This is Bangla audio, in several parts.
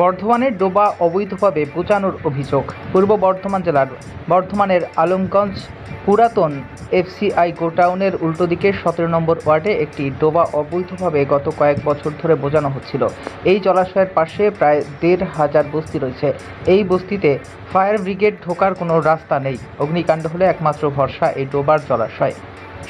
বর্ধমানের ডোবা অবৈধভাবে বোচানোর অভিযোগ। পূর্ব বর্ধমান জেলার বর্ধমানের আলমগঞ্জ পুরাতন এফসিআই গোটাউনের উল্টো দিকে সতেরো নম্বর ওয়ার্ডে একটি ডোবা অবৈধভাবে গত কয়েক বছর ধরে বোঝানো হচ্ছিল। এই জলাশয়ের পাশে প্রায় দেড় হাজার বস্তি রয়েছে। এই বস্তিতে ফায়ার ব্রিগেড ঢোকার কোনো রাস্তা নেই। অগ্নিকাণ্ড হলে একমাত্র ভরসা এই ডোবার জলাশয়।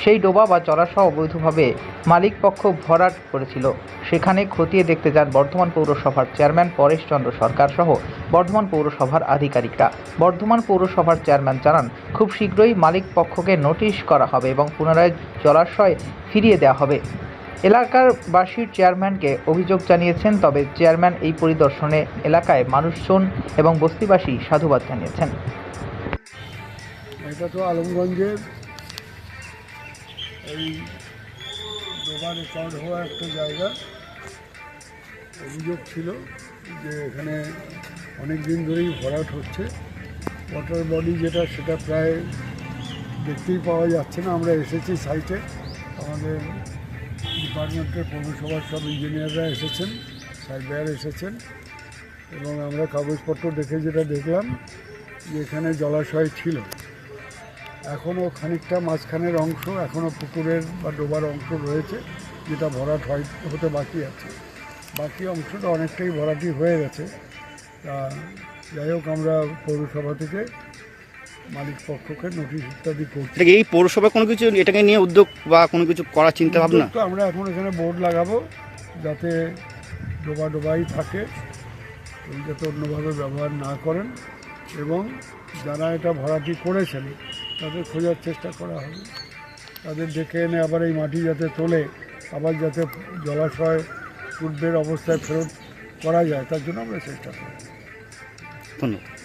সেই ডোবা বা জলাশয় অবৈধভাবে মালিকপক্ষ ভরাট করেছিল। সেখানে খতিয়ে দেখতে যান বর্ধমান পৌরসভার চেয়ারম্যান পরেশ চন্দ্র সরকার সহ বর্ধমান পৌরসভার আধিকারিকরা। বর্ধমান পৌরসভার চেয়ারম্যান জানান, খুব শীঘ্রই মালিক পক্ষকে নোটিশ করা হবে এবং পুনরায় জলাশয় ফিরিয়ে দেওয়া হবে। এলাকার বাসীর চেয়ারম্যানকে অভিযোগ জানিয়েছেন, তবে চেয়ারম্যান এই পরিদর্শনে এলাকায় মানুষজন এবং বস্তিবাসী সাধুবাদ জানিয়েছেন। এটা তো আলমগঞ্জের এই ডোবা রেকর্ড হওয়া একটা জায়গা। অভিযোগ ছিল যে এখানে অনেক দিন ধরেই ভরাট হচ্ছে। ওয়াটার বডি যেটা, সেটা প্রায় দেখতেই পাওয়া যাচ্ছে না। আমরা এসেছি সাইটে আমাদের ডিপার্টমেন্টের পৌরসভার সব ইঞ্জিনিয়াররা এসেছেন সার্ভেয়ার এসেছেন। এবং আমরা কাগজপত্র দেখে যেটা দেখলাম যে এখানে জলাশয় ছিল। এখনও খানিকটা মাঝখানের অংশ এখনও পুকুরের বা ডোবার অংশ রয়েছে যেটা ভরাট হয় হতে বাকি আছে। বাকি অংশটা অনেকটাই ভরাটি হয়ে গেছে। তা যাই হোক আমরা পৌরসভা থেকে মালিক পক্ষকে নোটিশ ইত্যাদি করছি এই পৌরসভা কোনো কিছু এটাকে নিয়ে উদ্যোগ বা কোনো কিছু করার চিন্তা ভাবনা? তো আমরা এখন এখানে বোর্ড লাগাবো যাতে ডোবা ডোবাই থাকে যাতে অন্যভাবে ব্যবহার না করেন এবং যারা এটা ভরাটি করেছেন তাদের খোঁজার চেষ্টা করা হবে। তাদের ডেকে এনে আবার এই মাটি যাতে তোলে, আবার যাতে জলাশয় পূর্বের অবস্থায় ফেরত করা যায়, তার জন্য আমরা চেষ্টা করি ধন্যবাদ।